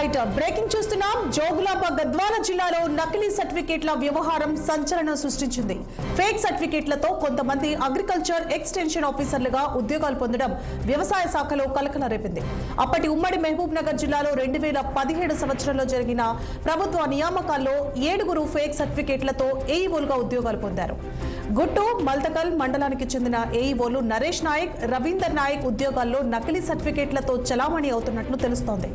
Right breaking చూస్తున్నాం. జోగులాంబ గద్వాల జిల్లాలో నకిలీ సర్టిఫికేట్ల వ్యవహారం సంచలనం సృష్టించింది. ఫేక్ సర్టిఫికేట్లతో కొంతమంది అగ్రికల్చర్ ఎక్స్టెన్షన్ ఆఫీసర్లుగా ఉద్యోగాలు పొందడం వ్యవసాయ శాఖలో కలకల రేపింది. అప్పటి ఉమ్మడి మహబూబ్ నగర్ జిల్లాలో రెండు వేల పదిహేడు సంవత్సరంలో జరిగిన ప్రభుత్వ నియామకాల్లో ఏడుగురు ఫేక్ సర్టిఫికేట్లతో ఏఈఓలుగా ఉద్యోగాలు పొందారు. గుట్టు మల్తకల్ మండలానికి చెందిన ఏఈఓలు నరేష్ నాయక్ రవీందర్ నాయక్ ఉద్యోగాల్లో నకిలీ సర్టిఫికేట్లతో చలామణి అవుతున్నట్లు తెలుస్తోంది.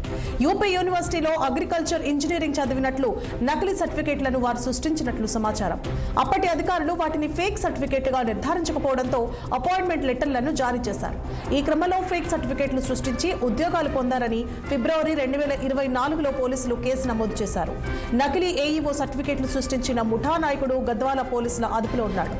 యూపీ యూనివర్సిటీలో అగ్రికల్చర్ ఇంజనీరింగ్ చదివినట్లు నకిలీ సర్టిఫికేట్లను వారు సృష్టించినట్లు సమాచారం. అప్పటి అధికారులు వాటిని ఫేక్ సర్టిఫికేట్గా నిర్ధారించకపోవడంతో అపాయింట్మెంట్ లెటర్లను జారీ చేశారు. ఈ క్రమంలో ఫేక్ సర్టిఫికేట్లు సృష్టించి ఉద్యోగాలు పొందారని ఫిబ్రవరి రెండు వేల ఇరవై నాలుగులో పోలీసులు కేసు నమోదు చేశారు. నకిలీ ఏఈఓ సర్టిఫికేట్లు సృష్టించిన ముఠా నాయకుడు గద్వాల పోలీసుల అదుపులో ఉన్నాడు.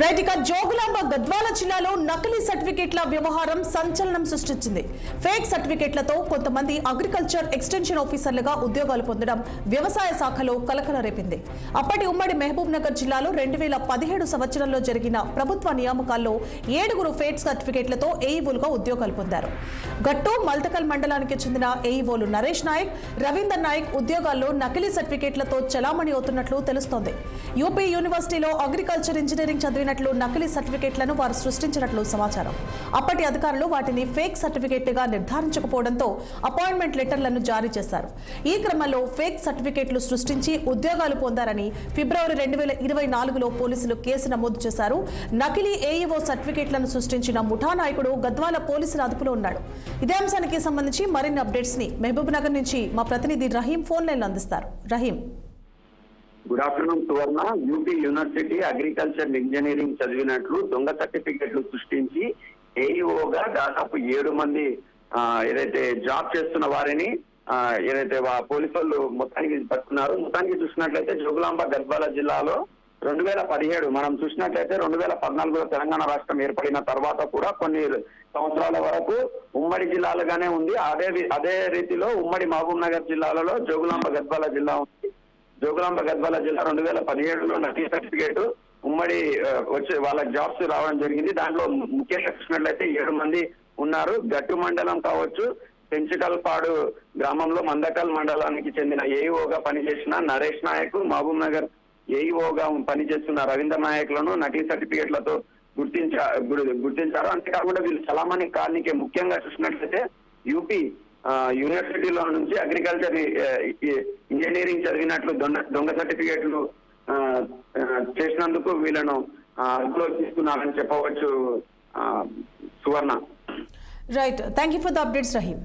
రైట్ ఇక జోగులాంబ గద్వాల జిల్లాలో నకిలీ సర్టిఫికేట్ల వ్యవహారం సంచలనం సృష్టించింది. ఫేక్ సర్టిఫికేట్లతో కొంతమంది అగ్రికల్చర్ ఎక్స్టెన్షన్ ఆఫీసర్లుగా ఉద్యోగాలు పొందడం వ్యవసాయ శాఖలో కలకల రేపింది. అప్పటి ఉమ్మడి మహబూబ్ నగర్ జిల్లాలో రెండు వేల పదిహేడు సంవత్సరంలో జరిగిన ప్రభుత్వ నియామకాల్లో ఏడుగురు ఫేక్ సర్టిఫికేట్లతో ఏఈఓలుగా ఉద్యోగాలు పొందారు. గట్టు మల్తకల్ మండలానికి చెందిన ఏఈఓలు నరేష్ నాయక్ రవీందర్ నాయక్ ఉద్యోగాల్లో నకిలీ సర్టిఫికేట్లతో చలామణి అవుతున్నట్లు తెలుస్తోంది. యూపీ యూనివర్సిటీలో అగ్రికల్చర్ ఇంజనీరింగ్ చదివినట్లు నకిలీ సర్టిఫికేట్లను వారు సృష్టించినట్లు సమాచారం. అప్పటి అధికారులు వాటిని ఫేక్ సర్టిఫికేట్గా నిర్ధారించకపోవడంతో అపాయింట్మెంట్ లెటర్లను జారీ చేశారు. ఈ క్రమంలో ఫేక్ సర్టిఫికేట్లు సృష్టించి ఉద్యోగాలు పొందారని ఫిబ్రవరి రెండు వేల ఇరవై నాలుగులో పోలీసులు కేసు నమోదు చేశారు. నకిలీ ఏఈఓ సర్టిఫికేట్లను సృష్టించిన ముఠా నాయకుడు గద్వాల పోలీసుల అదుపులో ఉన్నాడు. ఇదే అంశానికి సంబంధించి మరిన్ని అప్డేట్స్ని మహబూబ్ నగర్ నుంచి మా ప్రతినిధి రహీం ఫోన్ లైన్లో అందిస్తారు. Rahim. Good afternoon Suvarna. UP university agriculture engineering చదివినట్లు దొంగ సర్టిఫికెట్లు సృష్టించి ఏఈఓగా దాదాపు ఏడు మంది ఏదైతే జాబ్ చేస్తున్న వారిని ఏదైతే పోలీసు వాళ్ళు మొత్తానికి పట్టుకున్నారు. మొత్తానికి చూసినట్లయితే జోగులాంబ గద్వాల జిల్లాలో రెండు వేల పదిహేడు మనం చూసినట్లయితే రెండు వేల పద్నాలుగులో తెలంగాణ రాష్ట్రం ఏర్పడిన తర్వాత కూడా కొన్ని సంవత్సరాల వరకు ఉమ్మడి జిల్లాలుగానే ఉంది. అదే అదే రీతిలో ఉమ్మడి మహబూబ్ నగర్ జిల్లాలలో జోగులాంబ గద్వాల జిల్లా ఉంది జోగులాంబ గద్వాల జిల్లా రెండు వేల పదిహేడులో నటీ సర్టిఫికేట్ ఉమ్మడి వచ్చి వచ్చే జాబ్స్ రావడం జరిగింది. దాంట్లో ముఖ్యంగా చూసినట్లయితే ఏడు మంది ఉన్నారు. గట్టు మండలం కావచ్చు పెంచుకల్పాడు గ్రామంలో మందకల్ మండలానికి చెందిన ఏఈఓగా పనిచేసిన నరేష్ నాయక్ మహబూబ్ నగర్ ఏఈఓగా పనిచేస్తున్న రవీంద్ర నాయక్లను నటీ సర్టిఫికేట్లతో గుర్తించా గుర్తించారు. అంతేకాకుండా వీళ్ళు చలామణి కాలనీకి ముఖ్యంగా చూసినట్లయితే యూపీ యూనివర్సిటీలో నుంచి అగ్రికల్చర్ ఇంజనీరింగ్ చదివినట్లు దొంగ దొంగ సర్టిఫికేట్లు ఆ, చేసినందుకు వీళ్ళను అదుపులో తీసుకున్నారని చెప్పవచ్చు Suvarna. Right thank you for the updates Rahim